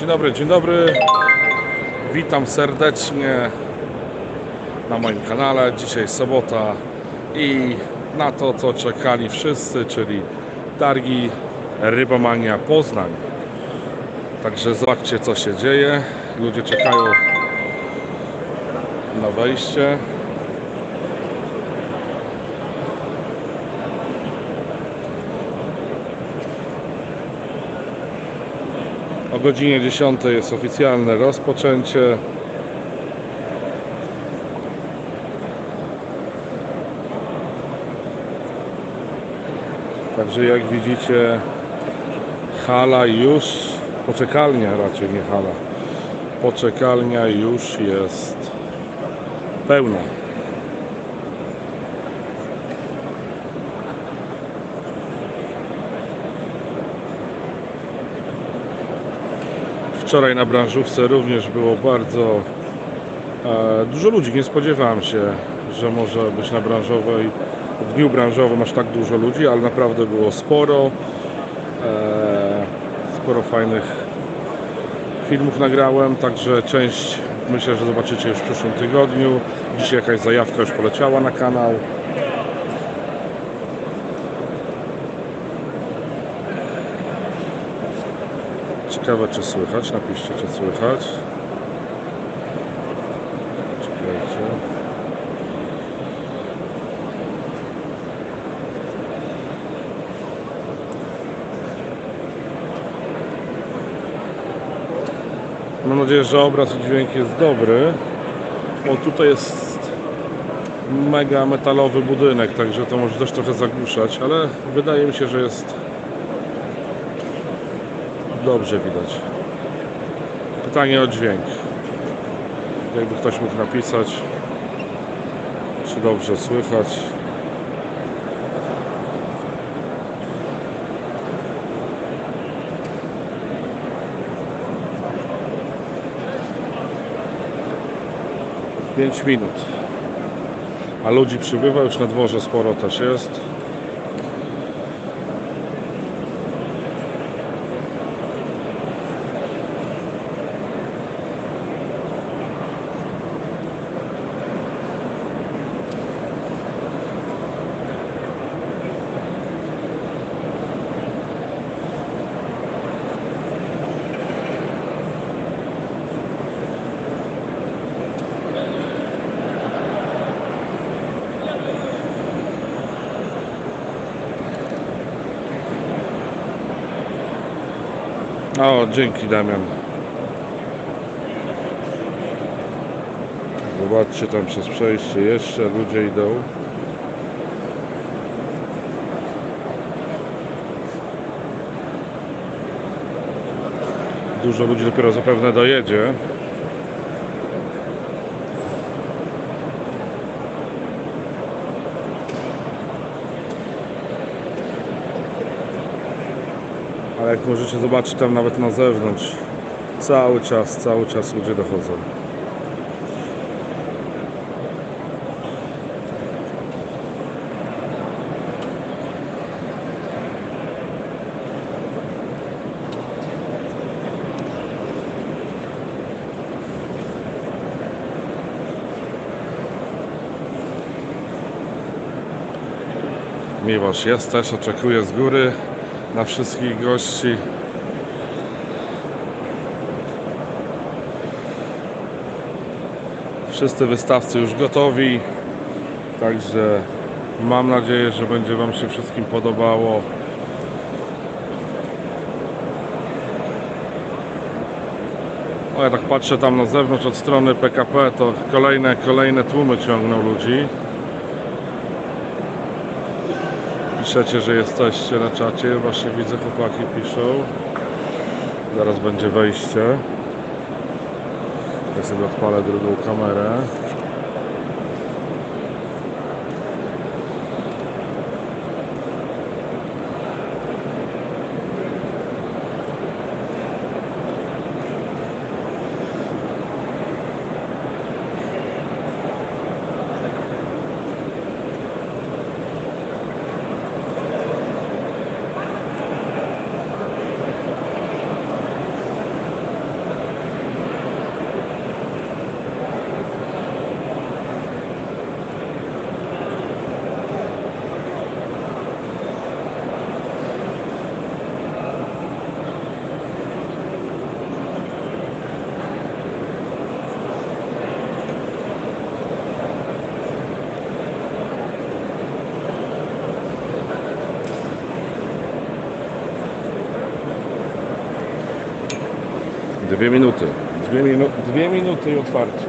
Dzień dobry, dzień dobry. Witam serdecznie na moim kanale. Dzisiaj sobota i na to, co czekali wszyscy, czyli targi Rybomania Poznań. Także zobaczcie, co się dzieje. Ludzie czekają na wejście. Godzinie 10 jest oficjalne rozpoczęcie. Także jak widzicie hala już, poczekalnia raczej nie hala, poczekalnia już jest pełna. Wczoraj na branżówce również było bardzo e, dużo ludzi. Nie spodziewałem się, że może być na branżowej, w dniu branżowym aż tak dużo ludzi, ale naprawdę było sporo. E, sporo fajnych filmów nagrałem, także część myślę, że zobaczycie już w przyszłym tygodniu. Dzisiaj jakaś zajawka już poleciała na kanał. Ciekawe czy słychać, napiszcie czy słychać. Czekajcie. Mam nadzieję, że obraz i dźwięk jest dobry. Bo tutaj jest mega metalowy budynek, także to może też trochę zagłuszać, ale wydaje mi się, że jest dobrze widać. Pytanie o dźwięk. Jakby ktoś mógł napisać, czy dobrze słychać. Pięć minut. A ludzi przybywa, już na dworze sporo też jest. O, dzięki Damian. Zobaczcie tam przez przejście jeszcze ludzie idą. Dużo ludzi dopiero zapewne dojedzie. Jak możecie zobaczyć tam nawet na zewnątrz, cały czas, cały czas ludzie dochodzą. Miłosz jest też, oczekuję z góry na wszystkich gości. Wszyscy wystawcy już gotowi, także mam nadzieję, że będzie Wam się wszystkim podobało. O, ja tak patrzę tam na zewnątrz od strony PKP, to kolejne, kolejne tłumy ciągną ludzi. Piszecie, że jesteście na czacie. Właśnie widzę, chłopaki piszą. Zaraz będzie wejście. Ja sobie odpalę drugą kamerę. Dwie minuty. Dwie, minu dwie minuty i otwarcie.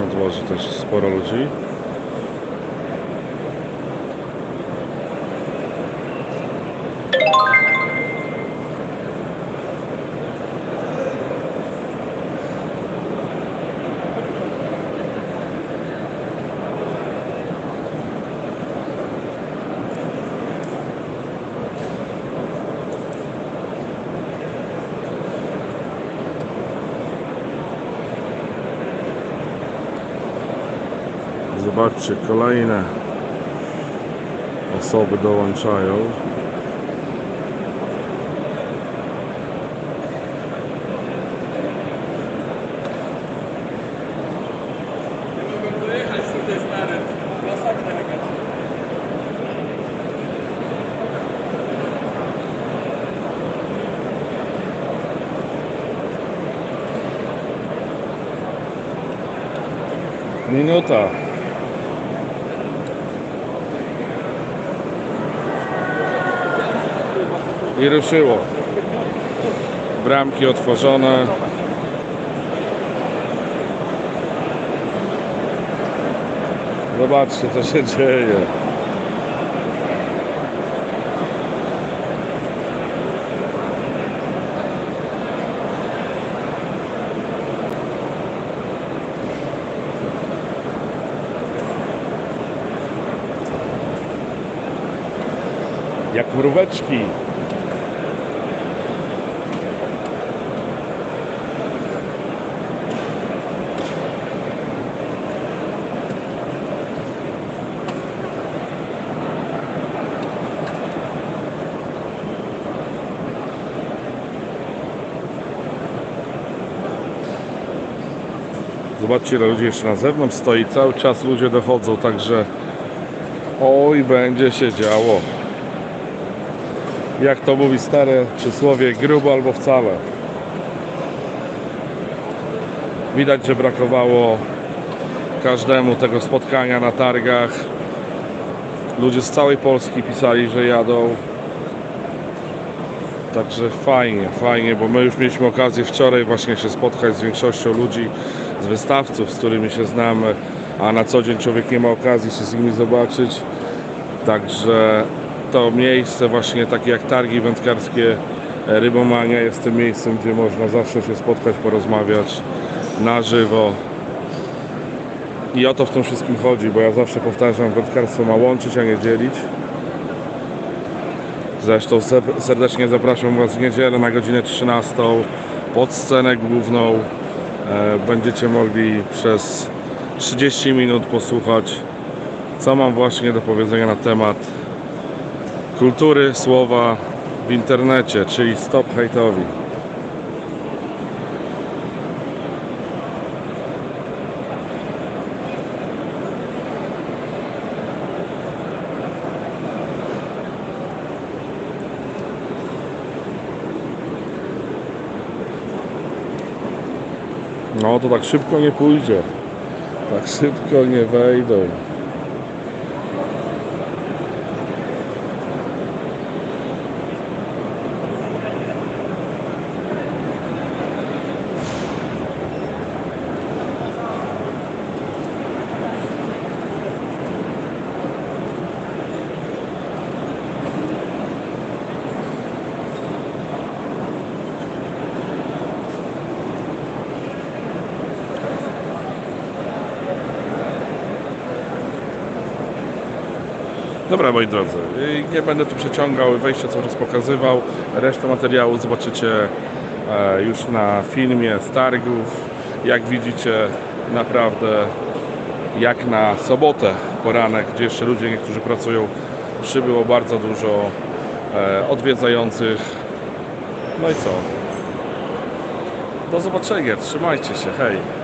Na dworze też sporo ludzi. Zobaczcie, kolejne osoby dołączają. Minuta. I ruszyło. Bramki otworzone. Zobaczcie, co się dzieje. Jak mróweczki. Zobaczcie, ile ludzi jeszcze na zewnątrz stoi. Cały czas ludzie dochodzą, także oj, będzie się działo. Jak to mówi stare przysłowie, grubo albo wcale. Widać, że brakowało każdemu tego spotkania na targach. Ludzie z całej Polski pisali, że jadą. Także fajnie, fajnie, bo my już mieliśmy okazję wczoraj właśnie się spotkać z większością ludzi, z wystawców, z którymi się znamy, a na co dzień człowiek nie ma okazji się z nimi zobaczyć. Także to miejsce właśnie takie jak targi wędkarskie e, Rybomania jest tym miejscem, gdzie można zawsze się spotkać, porozmawiać na żywo. I o to w tym wszystkim chodzi, bo ja zawsze powtarzam, wędkarstwo ma łączyć, a nie dzielić. Zresztą se- serdecznie zapraszam Was w niedzielę na godzinę 13 pod scenę główną. E, Będziecie mogli przez 30 minut posłuchać, co mam właśnie do powiedzenia na temat kultury słowa w internecie, czyli stop hejtowi. No to tak szybko nie pójdzie. Tak szybko nie wejdą. Dobra, moi drodzy, y, nie będę tu przeciągał, wejście cały czas pokazywał. Resztę materiału zobaczycie e, już na filmie z targów. Jak widzicie, naprawdę jak na sobotę poranek, gdzie jeszcze ludzie niektórzy pracują, przybyło bardzo dużo e, odwiedzających. No i co? Do zobaczenia, trzymajcie się, hej!